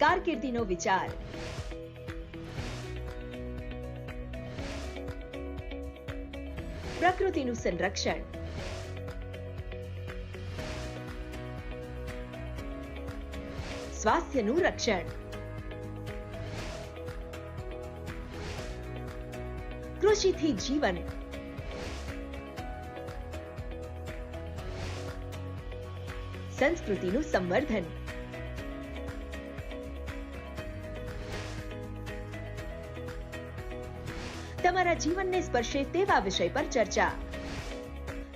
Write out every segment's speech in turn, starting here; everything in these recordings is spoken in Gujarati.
કારકિર્દીનો વિચાર પ્રકૃતિનું સંરક્ષણ સ્વાસ્થ્યનું રક્ષણ કૃષિથી જીવન સંસ્કૃતિનું સંવર્ધન જીવનને સ્પર્શે તેવા વિષય પર ચર્ચા.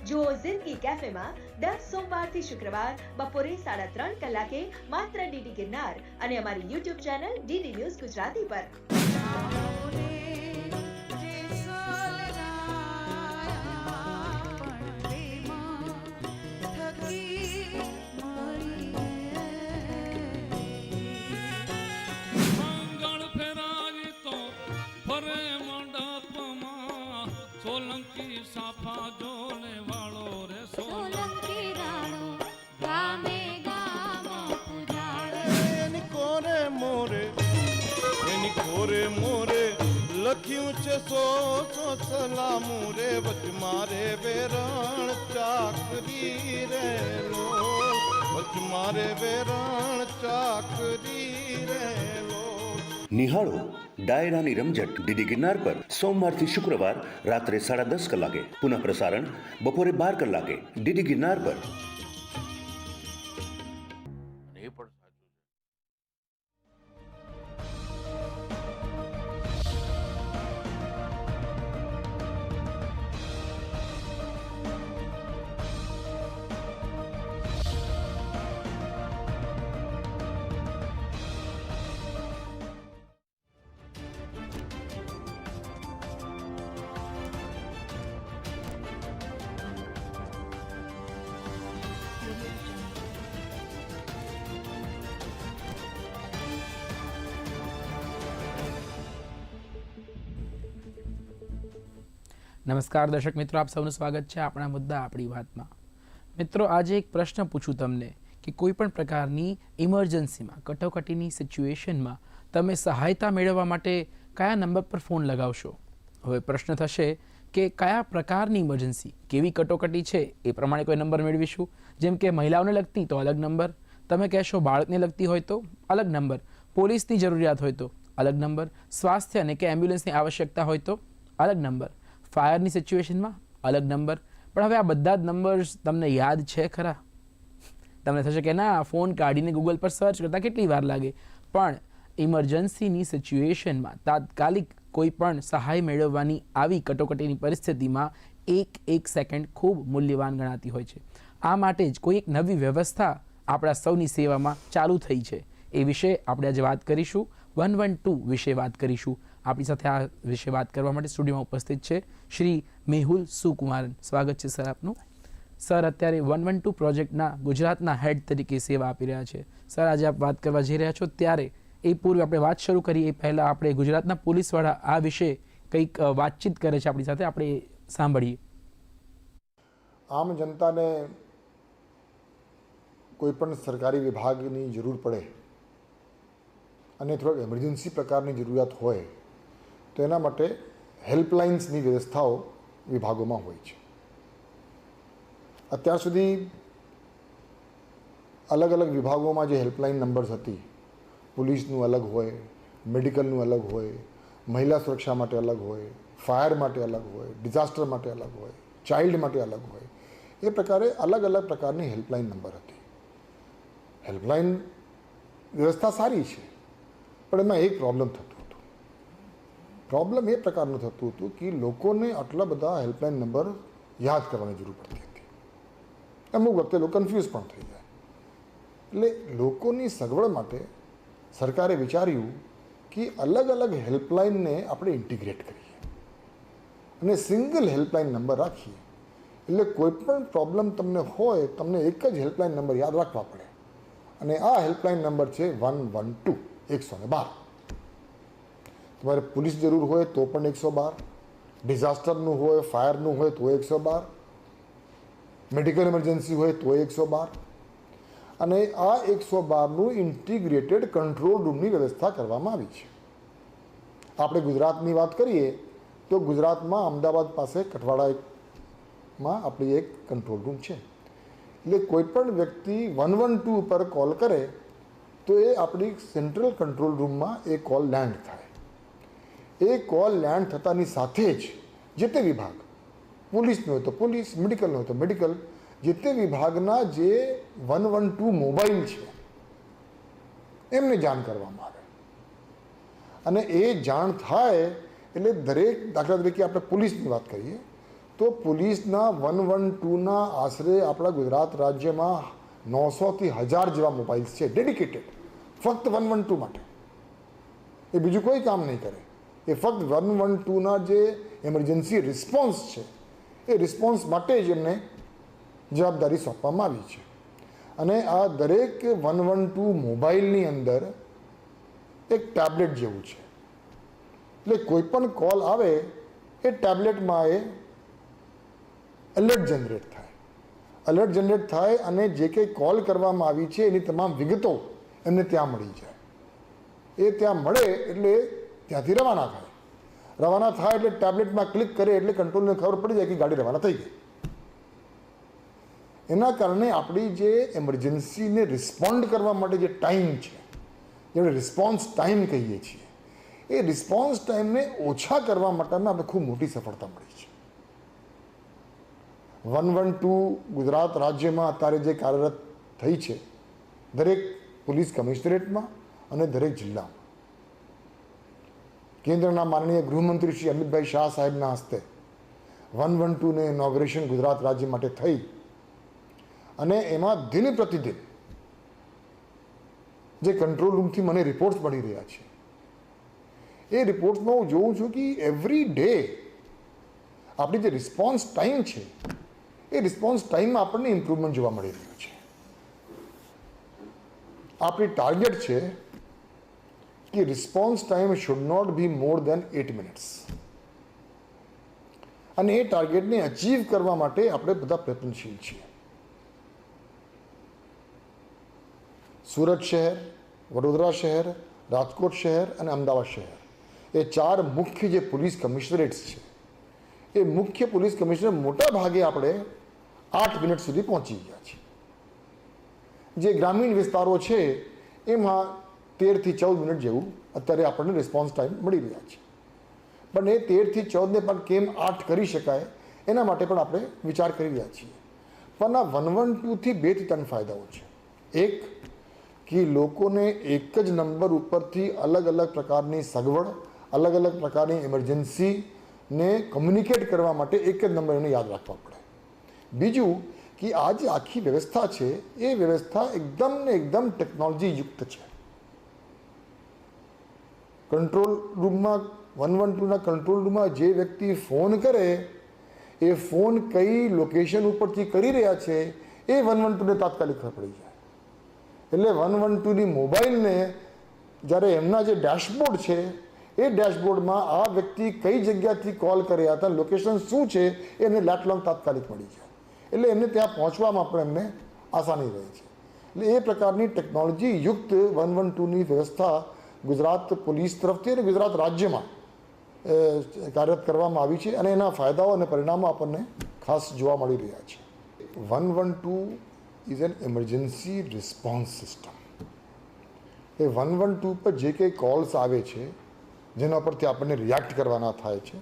જુઓ જિંદગી કેફેમાં દર સોમવારથી શુક્રવાર બપોરે સાડા ત્રણ કલાકે માત્ર ડીડી ગિરનાર અને અમારી YouTube channel DD news Gujarati પર. મારે વેરણ ચાકરી રે વચ મારે વેરણ ચાકરી રે નિહાળો, ડાયરાની રમઝટ ડીડી ગિરનાર પર સોમવારથી શુક્રવાર રાત્રે સાડા દસ કલાકે પુનઃ પ્રસારણ, બપોરે બાર કલાકે ડીડી ગિરનાર પર. નમસ્કાર દર્શક મિત્રો, આપ સૌનું સ્વાગત છે આપણા મુદ્દા આપણી વાતમાં. મિત્રો, આજે એક પ્રશ્ન પૂછું તમને કે કોઈ પણ પ્રકારની ઇમરજન્સીમાં, કટોકટીની સિચ્યુએશનમાં તમે સહાયતા મેળવવા માટે કયા નંબર પર ફોન લગાવશો? હવે પ્રશ્ન થશે કે કયા પ્રકારની ઇમરજન્સી, કેવી કટોકટી છે એ પ્રમાણે કોઈ નંબર મેળવીશું. જેમ કે મહિલાઓને લગતી તો અલગ નંબર, તમે કહેશો બાળકને લગતી હોય તો અલગ નંબર, પોલીસની જરૂરિયાત હોય તો અલગ નંબર, સ્વાસ્થ્ય અને કે એમ્બ્યુલન્સની આવશ્યકતા હોય તો અલગ નંબર ફાયરની સિચ્યુએશનમાં અલગ નંબર. પણ હવે આ બધા જ નંબર્સ તમને યાદ છે ખરા? તમને થશે કે ના ફોન કાઢીને ગૂગલ પર સર્ચ કરતાં કેટલી વાર લાગે. પણ ઇમરજન્સીની સિચ્યુએશનમાં તાત્કાલિક કોઈ પણ સહાય મેળવવાની આવી કટોકટીની પરિસ્થિતિમાં એક એક સેકન્ડ ખૂબ મૂલ્યવાન ગણાતી હોય છે. આ માટે જ કોઈ એક નવી વ્યવસ્થા આપણા સૌની સેવામાં ચાલુ થઈ છે. એ વિશે આપણે આજે વાત કરીશું. વન વન ટુ વિશે વાત કરીશું. આપણી સાથે આ વિશે વાત કરવા માટે સ્ટુડિયોમાં ઉપસ્થિત છે શ્રી મેહુલ સુકુમાર સ્વાગત છે સર આપનું. સર, અત્યારે વન વન ટુ પ્રોજેક્ટના ગુજરાતના હેડ તરીકે સેવા આપી રહ્યા છે. સર, આજે આપ વાત કરવા જઈ રહ્યા છો ત્યારે એ પૂર્વે આપણે વાત શરૂ કરીએ એ પહેલાં આપણે ગુજરાતના પોલીસવાળા આ વિશે કંઈક વાતચીત કરે છે આપણી સાથે. આપણે સાંભળીએ. આમ જનતાને કોઈ પણ સરકારી વિભાગની જરૂર પડે અને થોડીક એમરજન્સી પ્રકારની જરૂરિયાત હોય તો એના માટે હેલ્પલાઇન્સની વ્યવસ્થાઓ વિભાગોમાં હોય છે. અત્યાર સુધી અલગ અલગ વિભાગોમાં જે હેલ્પલાઇન નંબર્સ હતી, પોલીસનું અલગ હોય, મેડિકલનું અલગ હોય, મહિલા સુરક્ષા માટે અલગ હોય, ફાયર માટે અલગ હોય, ડિઝાસ્ટર માટે અલગ હોય, ચાઇલ્ડ માટે અલગ હોય, એ પ્રકારે અલગ અલગ પ્રકારની હેલ્પલાઇન નંબર હતી. હેલ્પલાઇન વ્યવસ્થા સારી છે, પણ એમાં એક પ્રોબ્લેમ થતું. પ્રોબ્લેમ એ પ્રકારનું થતું હતું કે લોકોને આટલા બધા હેલ્પલાઇન નંબર યાદ કરવાની જરૂર પડતી હતી. અમુક વખતે લોકો કન્ફ્યુઝ પણ થઈ જાય. એટલે લોકોની સગવડ માટે સરકારે વિચાર્યું કે અલગ અલગ હેલ્પલાઇનને આપણે ઇન્ટિગ્રેટ કરીએ. અને સિંગલ હેલ્પલાઇન નંબર રાખીએ. એટલે કોઈ પણ પ્રોબ્લેમ તમને હોય, તમને એક જ હેલ્પલાઇન નંબર યાદ રાખવા પડે. અને આ હેલ્પલાઇન નંબર છે વન વન ટુ એકસો ને બાર. તમારે પોલીસ જરૂર હોય તો પણ એકસો બાર. ડિઝાસ્ટરનું હોય, ફાયરનું હોય તો એકસો બાર. મેડિકલ ઇમરજન્સી હોય તો એકસો બાર. અને આ એકસો બારનું ઇન્ટિગ્રેટેડ કંટ્રોલ રૂમની વ્યવસ્થા કરવામાં આવી છે. આપણે ગુજરાતની વાત કરીએ તો ગુજરાતમાં અમદાવાદ પાસે કઠવાડામાં આપણી એક કંટ્રોલ રૂમ છે. એટલે કોઈ પણ વ્યક્તિ વન વન ટુ પર કોલ કરે તો એ આપણી સેન્ટ્રલ કંટ્રોલ રૂમમાં એ કોલ લેન્ડ થાય. એ કોલ લેન્ડ થતાની સાથે જ જે તે વિભાગ, પોલીસનો હોય તો પોલીસ, મેડિકલનો હોય તો મેડિકલ, જે તે વિભાગના જે વન વન ટુ મોબાઈલ છે, એમને જાણ કરવામાં આવે. અને એ જાણ થાય એટલે દરેક દાખલા તરીકે આપણે પોલીસની વાત કરીએ, તો પોલીસના વન વન ટુના આશરે આપણા ગુજરાત રાજ્યમાં નવસોથી હજાર જેવા મોબાઈલ્સ છે, ડેડિકેટેડ, ફક્ત વન વન ટુ માટે. એ બીજું કોઈ કામ નહીં કરે. એ ફક્ત વન વન ટુના જે એમરજન્સી રિસ્પોન્સ છે, એ રિસ્પોન્સ માટે જ એમને જવાબદારી સોંપવામાં આવી છે. અને આ દરેક વન વન ટુ મોબાઈલની અંદર એક ટેબ્લેટ જેવું છે. એટલે કોઈ પણ કોલ આવે, એ ટેબ્લેટમાં એ એલર્ટ જનરેટ થાય. એલર્ટ જનરેટ થાય અને જે કંઈ કોલ કરવામાં આવી છે, એની તમામ વિગતો એમને ત્યાં મળી જાય. એ ત્યાં મળે એટલે ત્યાંથી રવાના થાય. રવાના થાય એટલે ટેબ્લેટમાં ક્લિક કરે એટલે કંટ્રોલને ખબર પડી જાય કે ગાડી રવાના થઈ ગઈ. એના કારણે આપણી જે એમરજન્સીને રિસ્પોન્ડ કરવા માટે જે ટાઈમ છે, જેને રિસ્પોન્સ ટાઈમ કહીએ છીએ, એ રિસ્પોન્સ ટાઈમને ઓછા કરવા માટેના આપણે ખૂબ મોટી સફળતા મળી છે. વન વન ટુ ગુજરાત રાજ્યમાં અત્યારે જે કાર્યરત થઈ છે, દરેક પોલીસ કમિશનરેટમાં અને દરેક જિલ્લામાં. કેન્દ્રના માનનીય ગૃહમંત્રી શ્રી અમિતભાઈ શાહ સાહેબના હસ્તે વન વન ટુને ઇનોગ્રેશન ગુજરાત રાજ્ય માટે થઈ. અને એમાં દિન પ્રતિદિન જે કંટ્રોલ રૂમથી મને રિપોર્ટ્સ મળી રહ્યા છે, એ રિપોર્ટ્સમાં હું જોઉં છું કે એવરી ડે આપણી જે રિસ્પોન્સ ટાઈમ છે, એ રિસ્પોન્સ ટાઈમમાં આપણને ઇમ્પ્રુવમેન્ટ જોવા મળી રહ્યું છે. આપણી ટાર્ગેટ છે કે response time should not be more than eight minutes અને એ ટાર્ગેટને અચીવ કરવા માટે આપણે બધા પ્રયત્નશીલ છીએ. સુરત શહેર, વડોદરા શહેર, રાજકોટ શહેર અને અમદાવાદ શહેર. એ ચાર મુખ્ય જે પોલીસ કમિશનરેટ્સ છે, એ મુખ્ય પોલીસ કમિશનર મોટા ભાગે આપણે આઠ મિનિટ સુધી પહોંચી ગયા છીએ. જે ગ્રામીણ વિસ્તારો છે, એમાં તેરથી ચૌદ મિનિટ જેવું અત્યારે આપણને રિસ્પોન્સ ટાઈમ મળી રહ્યા છે. પણ એ તેરથી ચૌદને પણ કેમ આઠ કરી શકાય? એના માટે પણ આપણે વિચાર કરી રહ્યા છીએ. પણ આ વન વન ટુથી બેથી ત્રણ ફાયદાઓ છે. એક, કે લોકોને એક જ નંબર ઉપરથી અલગ અલગ પ્રકારની સગવડ, અલગ અલગ પ્રકારની ઇમરજન્સીને કમ્યુનિકેટ કરવા માટે એક જ નંબર એને યાદ રાખવા પડે. બીજું, કે આ જે આખી વ્યવસ્થા છે, એ વ્યવસ્થા એકદમ ને એકદમ ટેકનોલોજી યુક્ત છે. કંટ્રોલ રૂમમાં, વન વન ટુના કંટ્રોલ રૂમમાં જે વ્યક્તિ ફોન કરે, એ ફોન કઈ લોકેશન ઉપરથી કરી રહ્યા છે, એ વન વન ટુને તાત્કાલિક ખબર પડી જાય. એટલે વન વન ટુની મોબાઈલને જ્યારે એમના જે ડેશબોર્ડ છે, એ ડેશબોર્ડમાં આ વ્યક્તિ કઈ જગ્યાથી કોલ કર્યા હતા, લોકેશન શું છે, એને લેટલોંગ તાત્કાલિક મળી જાય. એટલે એમને ત્યાં પહોંચવામાં પણ એમને આસાની રહે છે. એટલે એ પ્રકારની ટેકનોલોજી યુક્ત વન વન ટુની વ્યવસ્થા ગુજરાત પોલીસ તરફથી અને ગુજરાત રાજ્યમાં કાર્યરત કરવામાં આવી છે અને એના ફાયદાઓ અને પરિણામો આપણને ખાસ જોવા મળી રહ્યા છે. One one two is an emergency response system. A one one two પર જે કંઈ કોલ્સ આવે છે, જેના પરથી આપણને રિએક્ટ કરવાના થાય છે,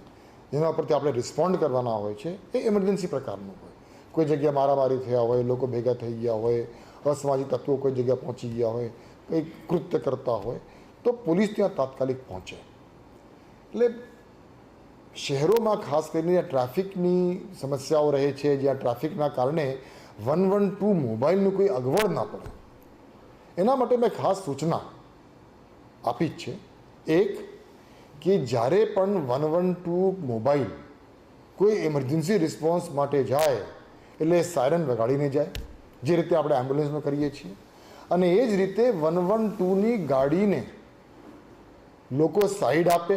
જેના પરથી આપણે રિસ્પોન્ડ કરવાના હોય છે, એ એમરજન્સી પ્રકારનું હોય. કોઈ જગ્યાએ મારામારી થયા હોય, લોકો ભેગા થઈ ગયા હોય, અસામાજિક તત્વો કોઈ જગ્યાએ પહોંચી ગયા હોય કંઈક કૃત્ય કરતા હોય તો પોલીસ ત્યાં તાત્કાલિક પહોંચે. એટલે શહેરોમાં ખાસ કરીને ટ્રાફિકની સમસ્યાઓ રહે છે, જ્યાં ટ્રાફિકના કારણે વન વન ટુ મોબાઈલનું કોઈ અગવડ ના પડે. એના માટે મેં ખાસ સૂચના આપી જ છે. એક, કે જ્યારે પણ વન વન ટુ મોબાઈલ કોઈ એમરજન્સી રિસ્પોન્સ માટે જાય, એટલે સાયરન વગાડીને જાય, જે રીતે આપણે એમ્બ્યુલન્સમાં કરીએ છીએ. અને એ જ રીતે વન વન ટુની ગાડીને લોકો સાઈડ આપે,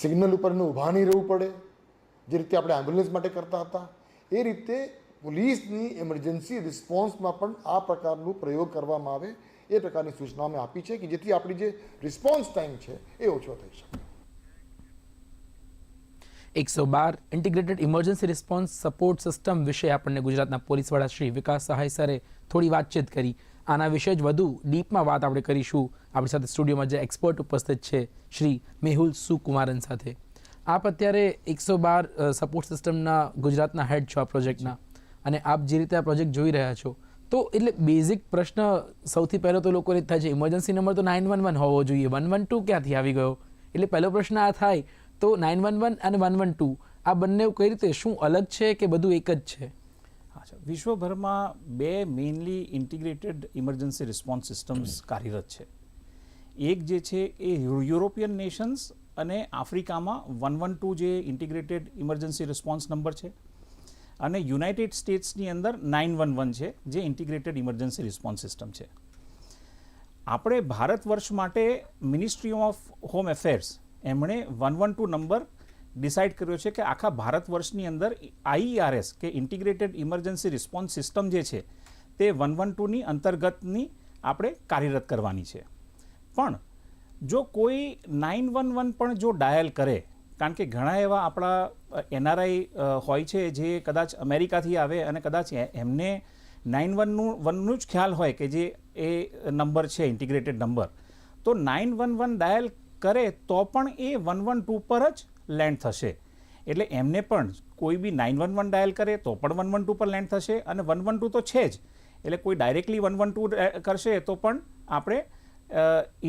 સિગ્નલ ઉપરને ઊભા નહીં રહેવું પડે, જે રીતે આપણે એમ્બ્યુલન્સ માટે કરતા હતા. એ રીતે પોલીસની ઇમરજન્સી રિસ્પોન્સમાં પણ આ પ્રકારનું પ્રયોગ કરવામાં આવે. એ પ્રકારની સૂચના અમે આપી છે કે જેથી આપણી જે રિસ્પોન્સ ટાઈમ છે એ ઓછો થઈ શકે. એકસો બાર integrated emergency response support system વિશે આપણને ગુજરાતના પોલીસ વડા શ્રી વિકાસ સહાય સરે થોડી વાતચીત કરી. આના વિશે જ વધુ ડીપમાં વાત આપણે કરીશું. આપણી સાથે સ્ટુડિયોમાં જે એક્સપર્ટ ઉપસ્થિત છે શ્રી મેહુલ સુકુમારન સાથે. આપ અત્યારે એકસો બાર સપોર્ટ સિસ્ટમના ગુજરાતના હેડ છો આ પ્રોજેક્ટના અને આપ જે રીતે આ પ્રોજેક્ટ જોઈ રહ્યા છો, તો એટલે બેઝિક પ્રશ્ન સૌથી પહેલો તો લોકોને થાય છે ઇમરજન્સી નંબર તો નાઇન વન વન હોવો જોઈએ. વન વન ટુ ક્યાંથી આવી ગયો? એટલે પહેલો પ્રશ્ન આ થાય, તો નાઇન વન વન અને વન વન ટુ આ બંને કઈ રીતે, શું અલગ છે કે બધું એક જ છે? અચ્છા વિશ્વભરમાં બે mainly integrated emergency response systems કાર્યરત છે. એક જે છે એ યુરોપિયન નેશન્સ અને આફ્રિકામાં વન વન ટુ જે ઇન્ટિગ્રેટેડ ઇમરજન્સી રિસ્પોન્સ નંબર છે અને યુનાઇટેડ સ્ટેટ્સની અંદર નાઇન વન વન છે જે ઇન્ટિગ્રેટેડ ઇમરજન્સી રિસ્પોન્સ સિસ્ટમ છે. આપણે ભારત વર્ષ માટે મિનિસ્ટ્રી ઓફ હોમ એફેર્સ એમણે one one two number decide કર્યો છે કે આખા ભારત વર્ષની અંદર આઈઆરએસ કે ઇન્ટિગ્રેટેડ ઇમરજન્સી રિસ્પોન્સ સિસ્ટમ જે છે, તે વન વન ટુની અંતર્ગતની આપણે કાર્યરત કરવાની છે. પણ જો કોઈ નાઇન વન વન પણ જો ડાયલ કરે, કારણ કે ઘણા એવા આપણા એનઆરઆઈ હોય છે જે કદાચ અમેરિકાથી આવે અને કદાચ એમને નાઇન વનનું વનનું જ ખ્યાલ હોય કે જે એ નંબર છે ઇન્ટિગ્રેટેડ નંબર, તો નાઇન વન વન ડાયલ કરે તો પણ એ વન વન ટુ પર જ લેન્ડ થશે. એટલે એમને પણ કોઈ બી નાઇન વન વન ડાયલ કરે તો પણ વન વન ટુ પર લેન્ડ થશે અને વન વન ટુ તો છે જ. એટલે કોઈ ડાયરેક્ટલી વન વન ટુ કરશે તો પણ આપણે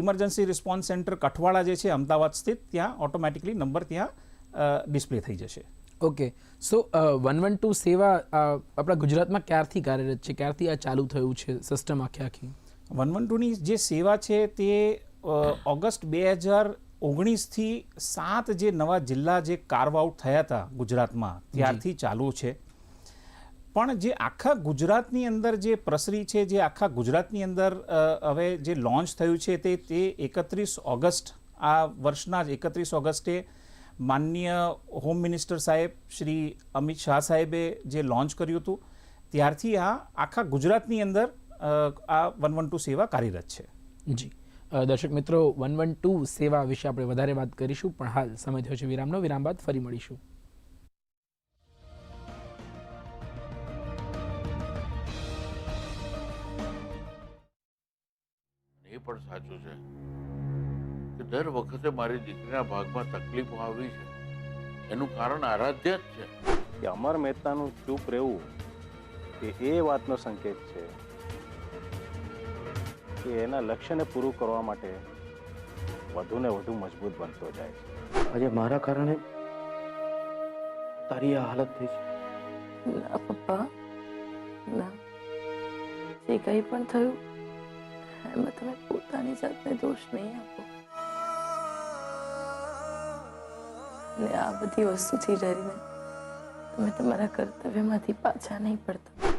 ઇમરજન્સી રિસ્પોન્સ સેન્ટર કઠવાડા જે છે અમદાવાદ સ્થિત ત્યાં ઓટોમેટિકલી નંબર ત્યાં ડિસ્પ્લે થઈ જશે. Okay. So one one two સેવા આપણા ગુજરાતમાં ક્યારથી કાર્યરત છે? ક્યારથી આ ચાલુ થયું છે સિસ્ટમ આખી આખી? વન વન ટુની જે સેવા છે તે ઓગસ્ટ બે હજાર ઓગણીસથી સાત જે નવા જિલ્લા જે કાર્વ આઉટ થયા હતા ગુજરાતમાં ત્યારથી ચાલુ છે. પણ જે આખા ગુજરાતની અંદર જે પ્રસરી છે જે આખા ગુજરાતની અંદર હવે જે લોન્ચ થયું છે તે તે એકત્રીસ ઓગસ્ટ આ વર્ષના જ એકત્રીસ ઓગસ્ટે માનનીય હોમ મિનિસ્ટર સાહેબ શ્રી અમિત શાહ સાહેબે જે લોન્ચ કર્યું હતું ત્યારથી આ આખા ગુજરાતની અંદર આ વન વન ટુ સેવા કાર્યરત છે. જી. દર્શક મિત્રો વન વન ટુ સેવા વિશે આપણે વધારે વાત કરીશું પણ હાલ સમય થયો છે વિરામનો. વિરામ બાદ ફરી મળીશું. એ પણ સાચું છે કે દર વખતે મારી દીકરીના ભાગમાં તકલીફો આવી છે. એનું કારણ આરાધ્ય જ છે. કે અમર મહેતાનું ચૂપ રહેવું એ એ વાતનો સંકેત છે કે એના લક્ષ્યને પૂરું કરવા માટે વધુ ને વધુ મજબૂત બનતો જાય છે. આજે મારા કારણે તારી આ હાલત થઈ છે. ના પપ્પા. ના. જે કંઈ પણ થયું એમાં તમે પોતાની જાતને દોષ નહીં આપો. ને આ બધી વસ્તુથી ડરીને તમે તમારા કર્તવ્યમાંથી પાછા નહીં પડતા.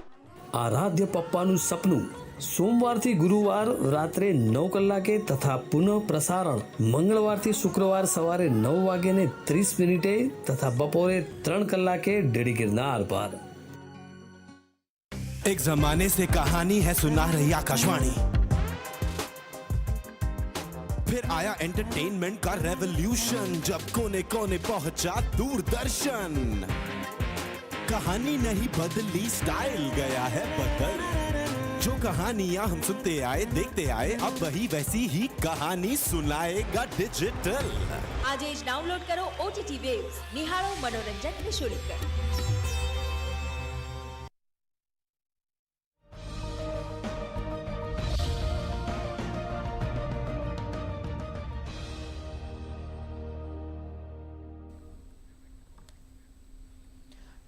આરાધ્ય પપ્પાનું સપનું સોમવારથી ગુરુવાર રાત્રે નવ કલાકે તથા પુનઃ પ્રસારણ મંગળવારથી શુક્રવાર સવારે નવ વાગ્યે ત્રીસ મિનિટે તથા બપોરે ત્રણ કલાકે ડેડી ગિરનાર પર एक जमाने से कहानी है सुना रही आकाशवाणी फिर आया एंटरटेनमेंट का रेवोल्यूशन जब कोने कोने पहुंचा दूरदर्शन कहानी नहीं बदली स्टाइल गया है बदल जो कहानियां हम सुनते आए देखते आए अब वही वैसी ही कहानी सुनाएगा डिजिटल આજે જ ડાઉનલોડ કરો ઓટીટી વેવ્સ નિહાળો મનોરંજન નિઃશુલ્ક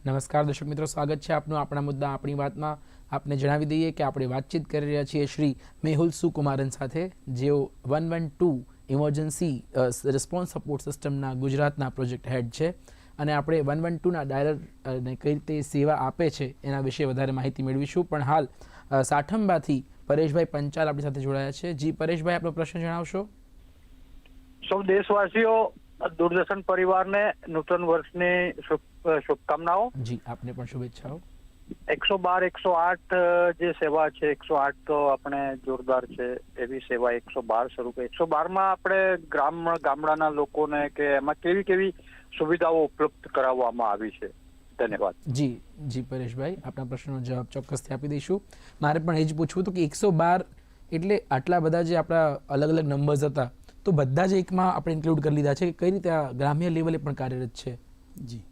નમસ્કાર દર્શક મિત્રો સ્વાગત છે આપનું આપણા મુદ્દા આપણી વાતમાં આપને જણાવી દઈએ કે આપણે વાતચીત કરી રહ્યા છીએ શ્રી મેહુલ સુકુમારન સાથે જેઓ one one two emergency response support સિસ્ટમના ગુજરાતના પ્રોજેક્ટ હેડ છે. અને આપણે વન વન ટુના ડાયલરને કઈ રીતે સેવા આપે છે એના વિશે વધારે માહિતી મેળવીશું. પણ હાલ સાઠંબાથી પરેશભાઈ પંચાલ આપણી સાથે જોડાયા છે. જી પરેશભાઈ આપનો પ્રશ્ન જણાવશો? સૌ દેશવાસીઓ દૂરદર્શન પરિવારને નૂતન વર્ષની શુભ- શુભકામનાઓ. જી આપને પણ શુભેચ્છાઓ. એકસો બાર એકસો આઠ જે સેવા છે એકસો આઠ તો આપણે જોરદાર છે એવી સેવા એકસો બાર સ્વરૂપે. એકસો બારમાં આપણે ગ્રામ ગામડાના લોકોને કે એમાં કેવી કેવી સુવિધાઓ ઉપલબ્ધ કરાવવામાં આવી છે? ધન્યવાદ. જી જી પરેશભાઈ આપણા પ્રશ્નનો જવાબ ચોક્કસથી આપી દઈશું. મારે પણ એ જ પૂછવું હતું કે એકસો બાર એટલે આટલા બધા જે આપણા અલગ અલગ નંબર્સ હતા તો બધા જ એકમાં આપણે ઇન્ક્લુડ કરી લીધા છે? કે કઈ રીતે આ ગ્રામ્ય લેવલે પણ કાર્યરત છે? જી.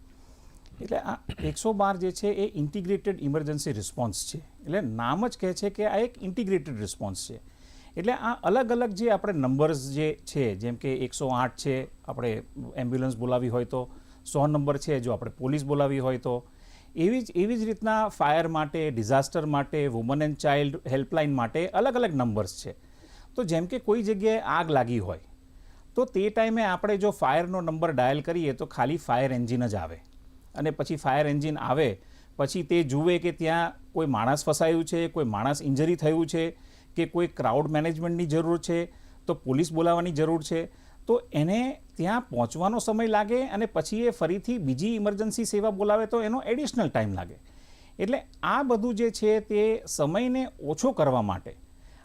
એટલે આ એકસો બાર જે છે એ ઇન્ટિગ્રેટેડ ઇમરજન્સી રિસ્પોન્સ છે. એટલે નામ જ કહે છે કે આ એક ઇન્ટિગ્રેટેડ રિસ્પોન્સ છે. એટલે આ અલગ અલગ જે આપણે નંબર્સ જે છે, જેમ કે એકસો આઠ છે, આપણે એમ્બ્યુલન્સ બોલાવી હોય તો સો નંબર છે, જો આપણે પોલીસ બોલાવી હોય તો. એવી જ એવી જ રીતના ફાયર માટે ડિઝાસ્ટર માટે વુમન એન્ડ ચાઇલ્ડ હેલ્પલાઇન માટે અલગ અલગ નંબર્સ છે. તો જેમ કે કોઈ જગ્યાએ આગ લાગી હોય, તો તે ટાઈમે આપણે જો ફાયરનો નંબર ડાયલ કરીએ તો ખાલી ફાયર એન્જિન જ આવે. અને પછી ફાયર એન્જિન આવે, પછી તે જુએ કે ત્યાં કોઈ માણસ ફસાયું છે, કોઈ માણસ ઇન્જરી થયું છે, કે કોઈ ક્રાઉડ મેનેજમેન્ટની જરૂર છે, તો પોલીસ બોલાવવાની જરૂર છે. તો એને ત્યાં પહોંચવાનો સમય લાગે અને પછી એ ફરીથી બીજી ઇમરજન્સી સેવા બોલાવે તો એનો એડિશનલ ટાઈમ લાગે. એટલે આ બધું જે છે તે સમયને ઓછો કરવા માટે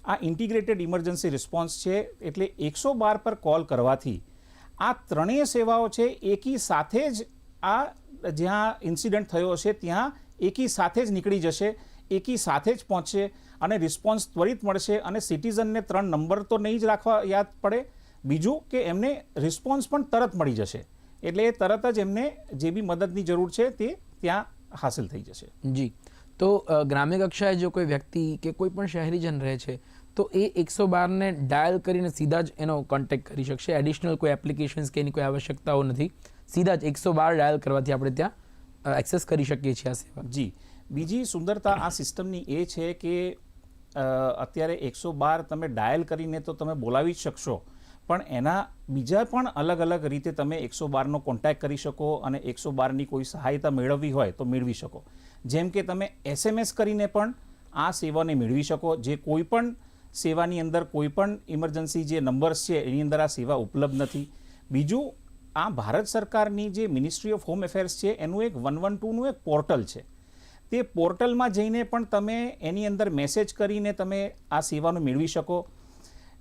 આ ઇન્ટિગ્રેટેડ ઇમરજન્સી રિસ્પોન્સ છે, એટલે એકસો બાર પર કોલ કરવાથી આ ત્રણેય સેવાઓ છે, એકી સાથે જ આ જ્યાં ઇન્સિડન્ટ થયો હશે, ત્યાં એકી સાથે જ નીકળી જશે, એકી સાથે જ પહોંચશે અને રિસ્પોન્સ ત્વરિત મળશે અને સિટીઝનને ત્રણ નંબર તો નહીં જ રાખવા યાદ પડે. બીજું કે એમને રિસ્પોન્સ પણ તરત મળી જશે. એટલે એ તરત જ એમને જે બી મદદની જરૂર છે તે ત્યાં હાંસલ થઈ જશે. જી. તો ગ્રામ્ય કક્ષાએ જો કોઈ વ્યક્તિ કે કોઈ પણ શહેરીજન રહે છે, તો એ એકસો બારને ડાયલ કરીને સીધા જ એનો કોન્ટેક્ટ કરી શકશે. એડિશનલ કોઈ એપ્લિકેશન્સ કે એની કોઈ આવશ્યકતાઓ નથી. સીધા જ એકસો બાર ડાયલ કરવાથી આપણે ત્યાં એક્સેસ કરી શકીએ છીએ આ સેવા. જી. બીજી સુંદરતા આ સિસ્ટમની એ છે કે અત્યારે એકસો બાર તમે ડાયલ કરીને તો તમે બોલાવી જ શકશો. પણ એના બીજા પણ અલગ અલગ રીતે તમે એકસો બારનો કોન્ટેક્ટ કરી શકો અને એકસો બારની કોઈ સહાયતા મેળવવી હોય તો મેળવી શકો. જેમ કે તમે એસએમએસ કરીને પણ આ સેવાને મેળવી શકો. જે કોઈ પણ સેવાની અંદર કોઈ પણ ઇમરજન્સી જે નંબર્સ છે એની અંદર આ સેવા ઉપલબ્ધ નથી. બીજું આ ભારત સરકારની જે મિનિસ્ટ્રી ઓફ હોમ એફેર્સ છે એનું એક વન વન ટુનું એક પોર્ટલ છે. તે પોર્ટલમાં જઈને પણ તમે એની અંદર મેસેજ કરીને તમે આ સેવાનો મેળવી શકો.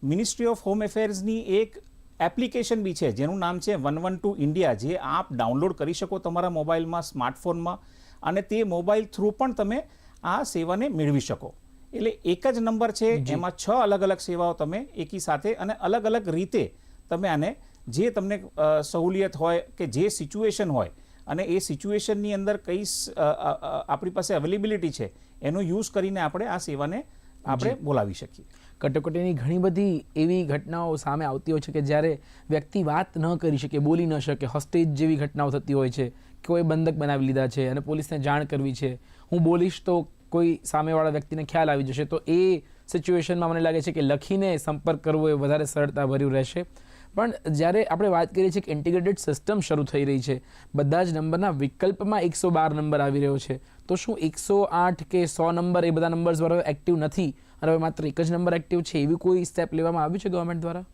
મિનિસ્ટ્રી ઓફ હોમ એફેર્સની એક એપ્લિકેશન બી છે જેનું નામ છે વન વન ટુ ઇન્ડિયા જે આપ ડાઉનલોડ કરી શકો તમારા મોબાઈલમાં સ્માર્ટફોનમાં અને તે મોબાઈલ થ્રુ પણ તમે આ સેવાને મેળવી શકો. એટલે એક જ નંબર છે એમાં છ અલગ અલગ સેવાઓ તમે એકી સાથે અને અલગ અલગ રીતે તમે આને જે તમને સહુલિયત હોય કે જે સિચ્યુએશન હોય અને એ સિચ્યુએશનની અંદર કઈ આપણી પાસે અવેલેબિલિટી છે એનો યુઝ કરીને આપણે આ સેવાને આપણે બોલાવી શકીએ. કટોકટીની ઘણી બધી એવી ઘટનાઓ સામે આવતી હોય છે કે જ્યારે વ્યક્તિ વાત ન કરી શકે બોલી ન શકે હોસ્ટેજ જેવી ઘટનાઓ થતી હોય છે કોઈ બંધક બનાવી લીધા છે અને પોલીસને જાણ કરવી છે હું બોલીશ તો કોઈ સામેવાળા વ્યક્તિને ખ્યાલ આવી જશે તો એ સિચ્યુએશનમાં મને લાગે છે કે લખીને સંપર્ક કરવો એ વધારે સરળતા ભર્યું રહેશે. પણ જ્યારે આપણે વાત કરીએ છીએ કે ઇન્ટિગ્રેટેડ સિસ્ટમ શરૂ થઈ રહી છે, બધા જ નંબરના વિકલ્પમાં એકસો બાર નંબર આવી રહ્યો છે. તો શું એકસો આઠ કે સો નંબર એ બધા નંબર્સ દ્વારા એક્ટિવ નથી? અને હવે માત્ર એક જ નંબર એક્ટિવ છે, એવી કોઈ સ્ટેપ લેવામાં આવ્યું છે ગવર્મેન્ટ દ્વારા?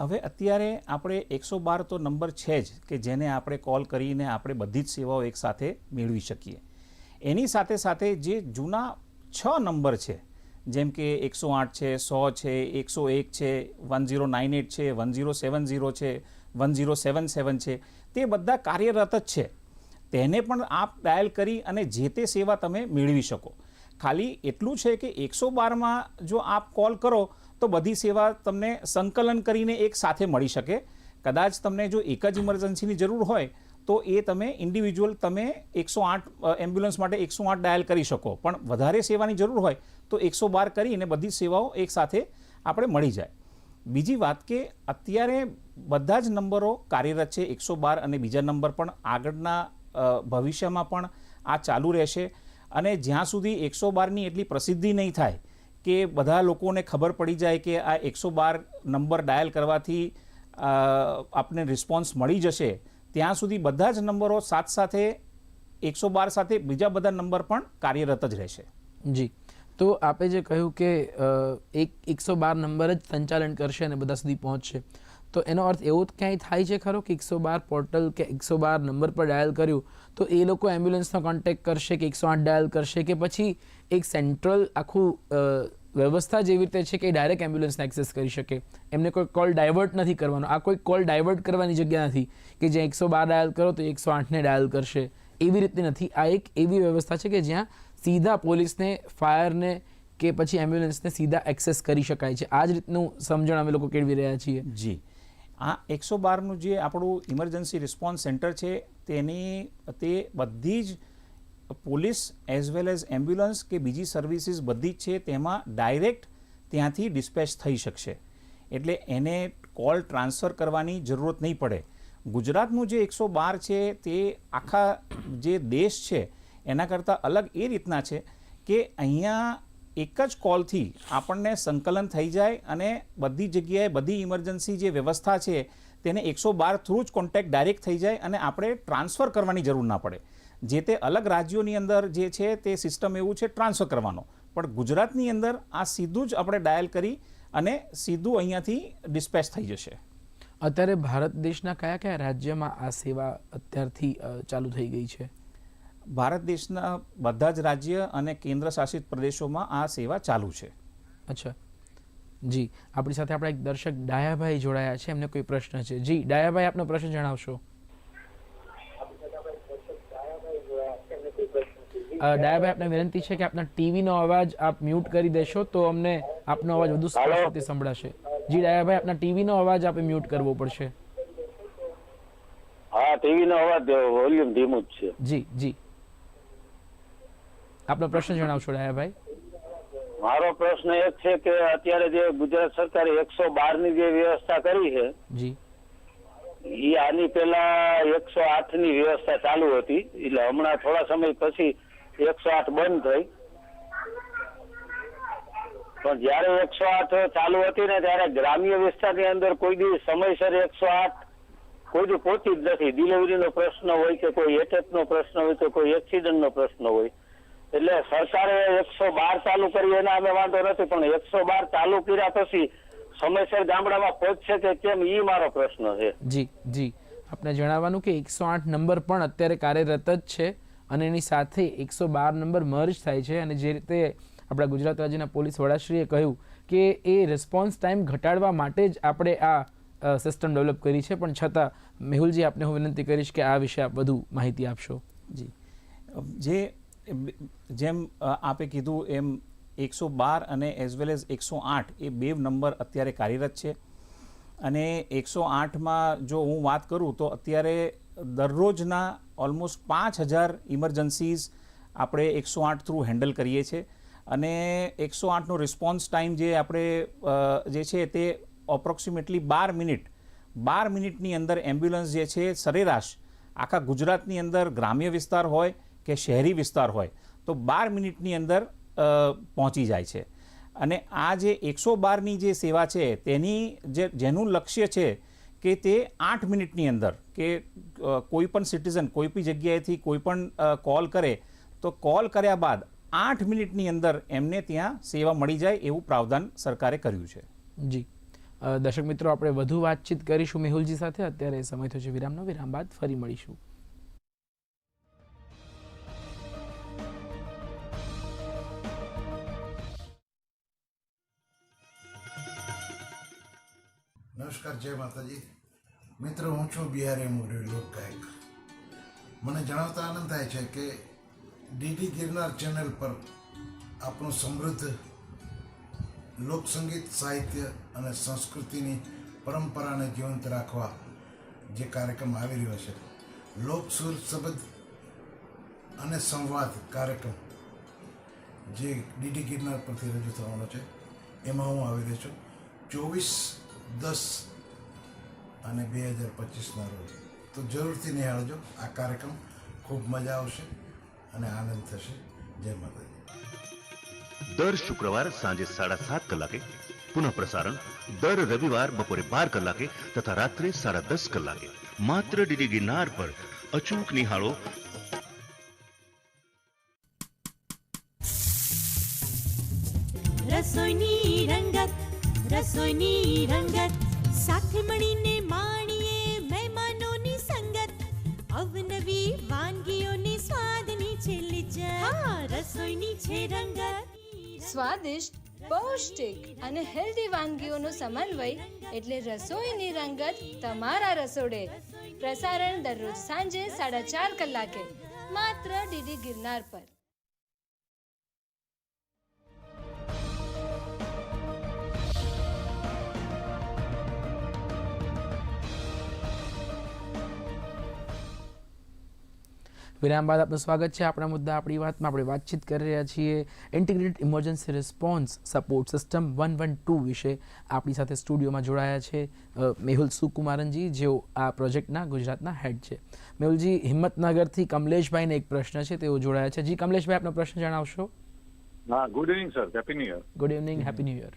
હવે અત્યારે આપણે એકસો બાર તો નંબર છે જ કે જેને આપણે કોલ કરીને આપણે બધી જ સેવાઓ એકસાથે મેળવી શકીએ. એની સાથે સાથે જે જૂના છ નંબર છે જેમ કે એકસો આઠ છે, સો છે, એકસો એક છે વન ઝીરો નાઇન એટ છે વન ઝીરો સેવન ઝીરો છે વન ઝીરો સેવન સેવન છે, તે બધા કાર્યરત જ છે. તેને પણ આપ ડાયલ કરી અને જે તે સેવા તમે મેળવી શકો. ખાલી એટલું છે કે એકસો બારમાં જો આપ કોલ કરો, તો બધી સેવા તમને સંકલન કરીને એક સાથે મળી શકે. કદાચ તમને જો એક જ ઇમરજન્સીની જરૂર હોય, તો એ તમે ઇન્ડિવિજ્યુઅલ તમે એકસો આઠ એમ્બ્યુલન્સ માટે એકસો આઠ ડાયલ કરી શકો. પણ વધારે સેવાની જરૂર હોય તો એકસો બાર કરીને બધી સેવાઓ એકસાથે આપણે મળી જાય. બીજી વાત કે અત્યારે બધા જ નંબરો કાર્યરત છે, એકસો બાર અને બીજા નંબર પણ આગળના ભવિષ્યમાં પણ આ ચાલુ રહેશે. અને જ્યાં સુધી એકસો બારની એટલી પ્રસિદ્ધિ નહીં થાય કે બધા લોકોને ખબર પડી જાય કે આ એકસો બાર નંબર ડાયલ કરવાથી આપને રિસ્પોન્સ મળી જશે, ત્યાં સુધી બધા જ નંબરો સાથ સાથે, એકસો બાર સાથે બીજા બધા નંબર પણ કાર્યરત જ રહેશે. જી. તો આપે જે કહ્યું કે એક એકસો બાર નંબર જ સંચાલન કરશે અને બધા સુધી પહોંચશે. તો એનો અર્થ એવો જ ક્યાંય થાય છે ખરો કે એકસો બાર પોર્ટલ કે એકસો બાર નંબર પર ડાયલ કર્યું, તો એ લોકો એમ્બ્યુલન્સનો કોન્ટેક્ટ કરશે કે એકસો આઠ ડાયલ કરશે કે પછી એક સેન્ટ્રલ આખું વ્યવસ્થા જેવી રીતે છે કે ડાયરેક્ટ એમ્બ્યુલન્સને એક્સેસ કરી શકે. એમને કોઈ કોલ ડાયવર્ટ નથી કરવાનો. આ કોઈ કોલ ડાયવર્ટ કરવાની જગ્યા નથી કે જ્યાં એકસો બાર ડાયલ કરો તો એકસો આઠને ડાયલ કરશે. એવી રીતની નથી. આ એક એવી વ્યવસ્થા છે કે જ્યાં સીધા પોલીસને, ફાયરને કે પછી એમ્બ્યુલન્સને સીધા એક્સેસ કરી શકાય છે. આ જ રીતનું સમજણ અમે લોકો કેળવી રહ્યા છીએ. જી. આ એકસો બારનું જે આપણું ઇમરજન્સી રિસ્પોન્સ સેન્ટર છે, તેની, તે બધી જ police as well as ambulance કે બીજી સર્વિસીસ બધી જ છે, તેમાં ડાયરેક્ટ ત્યાંથી ડિસ્પેચ થઈ શકશે. એટલે એને કોલ ટ્રાન્સફર કરવાની જરૂરત નહીં પડે. ગુજરાતનું જે એકસો બાર છે, તે આખા જે દેશ છે એના કરતાં અલગ એ રીતના છે કે અહીંયા એક જ કોલથી આપણને સંકલન થઈ જાય અને બધી જગ્યાએ બધી ઇમરજન્સી જે વ્યવસ્થા છે તેને એકસો બાર થ્રુ જ કોન્ટેક્ટ ડાયરેક્ટ થઈ જાય અને આપણે ટ્રાન્સફર કરવાની જરૂર ના પડે. જે તે અલગ રાજ્યોની અંદર જે છે તે સિસ્ટમ એવું છે ટ્રાન્સફર કરવાનો. પણ ગુજરાતની અંદર આ સીધું જ આપણે ડાયલ કરી અને સીધું અહીંયાથી ડિસ્પેચ થઈ જશે. અત્યારે ભારત દેશના કયા કયા રાજ્યમાં આ સેવા અત્યારથી ચાલુ થઈ ગઈ છે? ભારત દેશના બધા જ રાજ્ય અને કેન્દ્ર શાસિત પ્રદેશોમાં આ સેવા ચાલુ છે. અચ્છા. જી આપણી સાથે આપણા એક દર્શક ડાયાભાઈ જોડાયા છે એમને કોઈ પ્રશ્ન છે? જી ડાયાભાઈ આપનો પ્રશ્ન જણાવશો. ડાયાભાઈ આપને વિનંતી છે કે આપના ટીવીનો અવાજ આપ મ્યુટ કરી દેશો તો અમને આપનો અવાજ વધુ સ્પષ્ટ રીતે સંભળાશે. જી ડાયાભાઈ આપના ટીવીનો અવાજ આપે મ્યુટ કરવો પડશે. હા ટીવી નો અવાજ વોલ્યુમ ધીમું જ છે. જી જી. આપનો પ્રશ્ન જણાવશો ડાયાભાઈ મારો પ્રશ્ન એક છે કે અત્યારે જે ગુજરાત સરકારે એકસો બારની જે વ્યવસ્થા કરી છે જી. એ આની પેલા એકસો આઠની વ્યવસ્થા ચાલુ હતી. એટલે હમણાં થોડા સમય પછી એકસો આઠ બંધ થઈ. પણ જયારે એકસો આઠ ચાલુ હતી ને ત્યારે ગ્રામ્ય વિસ્તારની અંદર કોઈ દી સમયસર એકસો આઠ કોઈ દી પહોંચી જ નથી. ડિલિવરીનો પ્રશ્ન હોય કે કોઈ એટેકનો પ્રશ્ન હોય કે કોઈ એક્સિડન્ટનો પ્રશ્ન હોય. એટલે સરકારે એકસો બાર ચાલુ કરી એના અમે વાંધો નથી પણ એકસો બાર ચાલુ કર્યા પછી સમયસર ગામડામાં પહોંચશે કે કેમ ઈ મારો પ્રશ્ન છે. જી જી. આપને જણાવવાનું કે એકસો આઠ નંબર પણ અત્યારે કાર્યરત જ છે અને એની સાથે એકસો બાર નંબર મર્જ થાય છે અને જે રીતે આપણા ગુજરાત રાજ્યના પોલીસ વડાશ્રીએ કહ્યું કે એ રિસ્પોન્સ ટાઈમ ઘટાડવા માટે જ આપણે આ સિસ્ટમ ડેવલપ કરી છે પણ છતાં મેહુલજી આપને હું વિનંતી કરીશ કે આ વિશે આપ વધુ માહિતી આપશો. જી. જે જેમ આપે કીધું એમ એકસો બાર અને એઝ વેલ એઝ એકસો આઠ એ બે નંબર અત્યારે કાર્યરત છે. અને એકસો આઠમાં જો હું વાત કરું તો અત્યારે દરરોજના ઓલમોસ્ટ પાંચ હજાર ઇમરજન્સીઝ આપણે એકસો આઠ થ્રુ હેન્ડલ કરીએ છીએ. અને એકસો આઠનો રિસ્પોન્સ ટાઈમ જે આપણે જે છે તે અપ્રોક્સિમેટલી બાર મિનિટ, બાર મિનિટની અંદર એમ્બ્યુલન્સ જે છે સરેરાશ આખા ગુજરાતની અંદર ગ્રામ્ય વિસ્તાર હોય કે શહેરી વિસ્તાર હોય તો બાર મિનિટની અંદર પહોંચી જાય છે. અને આ જે એકસો બારની જે સેવા છે તેની જે જેનું લક્ષ્ય છે કે તે આઠ મિનિટની અંદર કે કોઈ પણ સિટીઝન કોઈ બી જગ્યાએથી કોઈ પણ કોલ કરે, તો કોલ કર્યા બાદ આઠ મિનિટની અંદર એમને ત્યાં સેવા મળી જાય એવું પ્રાવધાન સરકારે કર્યું છે. જી. દર્શક મિત્રો, આપણે વધુ વાતચીત કરીશું મેહુલજી સાથે. અત્યારે સમય છે વિરામનો. વિરામ બાદ ફરી મળીશું. નમસ્કાર, જય માતાજી. મિત્રો, હું છું બિહારી મોરે લોકગાયક. મને જણાવતા આનંદ થાય છે કે ડીડી ગિરનાર ચેનલ પર આપણું સમૃદ્ધ લોકસંગીત, સાહિત્ય અને સંસ્કૃતિની પરંપરાને જીવંત રાખવા જે કાર્યક્રમ આવી રહ્યો છે લોકસુર શબ્દ અને સંવાદ કાર્યક્રમ જે ડીડી ગિરનાર પરથી રજૂ થવાનો છે, એમાં હું આવી રહ્યો છું. ચોવીસ દસ અને બે હજાર પચીસના રોજ. તો જરૂરથી નિહાળજો. આ કાર્યક્રમ ખૂબ મજા આવશે અને આનંદ થશે. જય માતાજી. દર શુક્રવાર સાંજે સાડા સાત કલાકે પુનઃ પ્રસારણ દર રવિવાર બપોરે બાર કલાકે તથા રાત્રે સાડા દસ કલાકે. માત્ર ડીડી ગિરનાર પર અચૂક નિહાળો. રસોઈની રસોઈની રંગત સાથે મળીને માણીએ મહેમાનોની સંગત. અવનવી વાનગીઓની સ્વાદની છે લિજ્જત રસોઈની છે રંગત. સ્વાદિષ્ટ પૌષ્ટિક અને હેલ્ધી વાનગીઓનો સમન્વય એટલે રસોઈની રંગત તમારા રસોડે. પ્રસારણ દરરોજ સાંજે સાડા ચાર કલાકે માત્ર ડીડી ગિરનાર પર. વિરામ બાદ આપનું સ્વાગત છે. આપણા મુદ્દા આપણી વાતમાં આપણે વાતચીત કરી રહ્યા છીએ. Integrated emergency response support system one one two વિશે આપણી સાથે સ્ટુડિયોમાં જોડાયા છે મેહુલ સુકુમારનજી જેઓ આ પ્રોજેક્ટના ગુજરાતના હેડ છે. મેહુલજી હિંમતનગરથી કમલેશભાઈને એક પ્રશ્ન છે. તેઓ જોડાયા છે. જી કમલેશભાઈ આપનો પ્રશ્ન જણાવશો? હા good evening sir happy new year good evening happy new year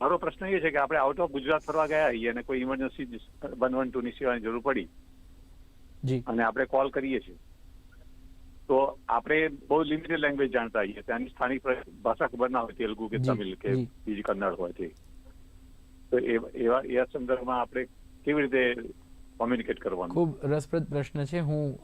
મારો પ્રશ્ન એ છે કે આપણે આઉટ ઓફ ગુજરાત ફરવા ગયા હોઈએ અને કોઈ ઇમરજન્સી વન વન ટુ ની સેવાની જરૂર પડી. અને આપણે કોલ કરીએ છીએ. તો આપણે બહુ લિમિટેડ લેંગ્વેજ જાણતા હોઈએ ત્યાંની સ્થાનિક ભાષા ખબર ના હોય તેલુગુ કે તમિલ કે બીજી કન્નડ હોય તે. તો એવા એવા સંદર્ભમાં આપણે કેવી રીતે કોમ્યુનિકેટ કરવાનું? ખૂબ રસપ્રદ પ્રશ્ન છે. હું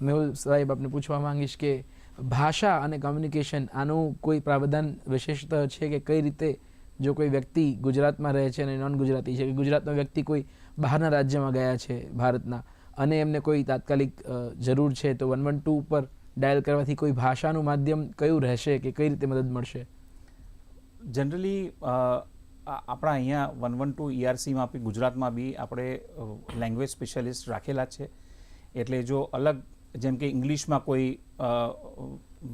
મેહુલ સાહેબ આપને પૂછવા માંગીશ કે ભાષા અને કમ્યુનિકેશન આનું કોઈ પ્રાવધાન વિશેષતા છે કે કઈ રીતે જો કોઈ વ્યક્તિ ગુજરાતમાં રહે છે અને નોન ગુજરાતી છે? કે ગુજરાતનો વ્યક્તિ કોઈ બહારના રાજ્યમાં ગયા છે ભારતના? અને એમને કોઈ તાત્કાલિક જરૂર છે તો વન વન ટુ ઉપર ડાયલ કરવાથી કોઈ ભાષાનું માધ્યમ કયું રહેશે કે કઈ રીતે મદદ મળશે? જનરલી આપણા અહીંયા વન વન ટુ ઈઆરસીમાં બી, ગુજરાતમાં બી આપણે લેંગ્વેજ સ્પેશિયાલિસ્ટ રાખેલા છે. એટલે જો અલગ, જેમ કે ઇંગ્લિશમાં કોઈ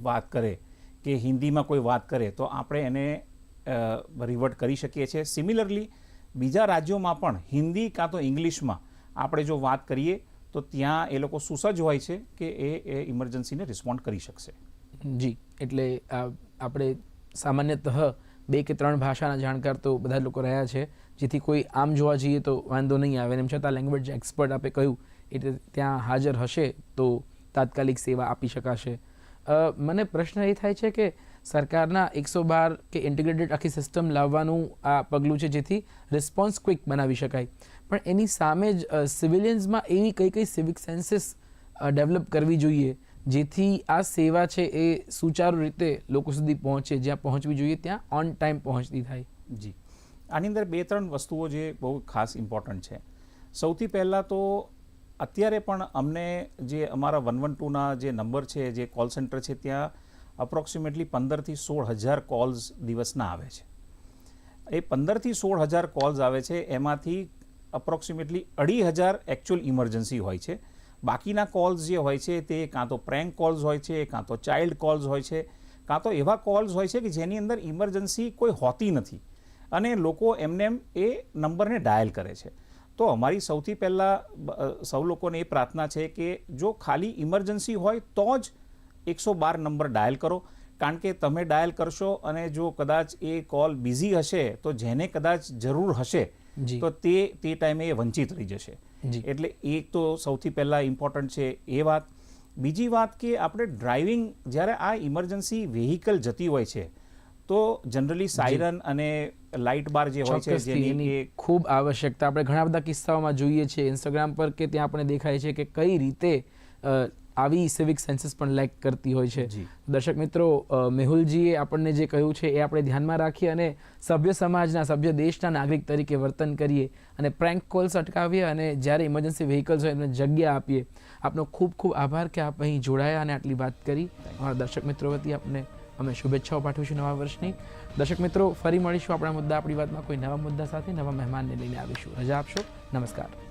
વાત કરે કે હિન્દીમાં કોઈ વાત કરે તો આપણે એને રિવર્ટ કરી શકીએ છીએ. સિમિલરલી બીજા રાજ્યોમાં પણ હિન્દી કાં તો ઇંગ્લિશમાં આપણે જો વાત કરીએ તો ત્યાં એ લોકો સુસજ્જ હોય છે કે એ એ ઇમરજન્સીને રિસ્પોન્ડ કરી શકશે. જી, એટલે આપણે સામાન્યતઃ બે કે ત્રણ ભાષાના જાણકાર તો બધા લોકો રહ્યા છે. જેથી કોઈ આમ જોવા જઈએ તો વાંધો નહીં આવે. એમ છતાં લેંગ્વેજ એક્સપર્ટ આપે કહ્યું એટલે ત્યાં હાજર હશે તો તાત્કાલિક સેવા આપી શકાશે. મને પ્રશ્ન એ થાય છે કે સરકારના એકસો બાર કે ઇન્ટિગ્રેટેડ આખી સિસ્ટમ લાવવાનું આ પગલું છે જેથી રિસ્પોન્સ ક્વિક બનાવી શકાય. પણ એની સામે જ સિવિલિયન્સમાં એવી કઈ કઈ સિવિક સેન્સીસ ડેવલપ કરવી જોઈએ, જેથી આ સેવા છે એ સુચારુ રીતે લોકો સુધી પહોંચે, જ્યાં પહોંચવી જોઈએ, ત્યાં ઓન ટાઈમ પહોંચતી થાય. જી. આની અંદર બે ત્રણ વસ્તુઓ જે બહુ ખાસ ઇમ્પોર્ટન્ટ છે. સૌથી પહેલાં તો અત્યારે પણ અમને જે અમારા વન વન ટુના જે નંબર છે, જે કોલ સેન્ટર છે, ત્યાં અપ્રોક્સિમેટલી પંદરથી સોળ હજાર કોલ્સ દિવસના આવે છે. એ પંદરથી સોળ હજાર કોલ્સ આવે છે, એમાંથી અપ્રોક્સિમેટલી અઢી હજાર એકચ્યુઅલ ઇમરજન્સી હોય છે બાકીના કોલ્સ જે હોય છે તે કાં તો પ્રેન્ક કોલ્સ હોય છે, કાં તો ચાઇલ્ડ કોલ્સ હોય છે, કાં તો એવા કોલ્સ હોય છે કે જેની અંદર ઇમરજન્સી કોઈ હોતી નથી અને લોકો એમને એમ એ નંબરને ડાયલ કરે છે તો અમારી સૌથી પહેલાં સૌ લોકોને એ પ્રાર્થના છે કે જો ખાલી ઇમરજન્સી હોય તો જ એકસો બાર નંબર ડાયલ કરો કારણ કે તમે ડાયલ કરશો અને જો કદાચ એ કોલ બિઝી હશે તો જેને કદાચ જરૂર હશે. તો તે તે ટાઈમે એ વંચિત રહી જશે. એટલે એક તો સૌથી પહેલાં ઇમ્પોર્ટન્ટ છે એ વાત. બીજી વાત કે આપણે ડ્રાઇવિંગ જ્યારે આ ઇમરજન્સી વેહિકલ જતી હોય છે તો જનરલી સાયરન અને લાઇટ બાર જે હોય છે જેની એની ખૂબ આવશ્યકતા. આપણે ઘણા બધા કિસ્સાઓમાં જોઈએ છીએ ઇન્સ્ટાગ્રામ પર કે ત્યાં આપણે દેખાય છે કે કઈ રીતે આવી સિવિક સેન્સીસ પણ લેક કરતી હોય છે. દર્શક મિત્રો મેહુલજીએ આપણને જે કહ્યું છે એ આપણે ધ્યાનમાં રાખીએ અને સભ્ય સમાજના સભ્ય દેશના નાગરિક તરીકે વર્તન કરીએ અને પ્રેન્ક કોલ્સ અટકાવીએ અને જ્યારે ઇમરજન્સી વ્હીકલ્સ હોય એમને જગ્યા આપીએ. આપનો ખૂબ ખૂબ આભાર કે આપ અહીં જોડાયા અને આટલી વાત કરી. અમારા દર્શક મિત્રો વતી આપને અમે શુભેચ્છાઓ પાઠવીશું નવા વર્ષની. દર્શક મિત્રો ફરી મળીશું આપણા મુદ્દા આપણી વાતમાં કોઈ નવા મુદ્દા સાથે નવા મહેમાનને લઈને આવીશું. રજા આપશો. નમસ્કાર.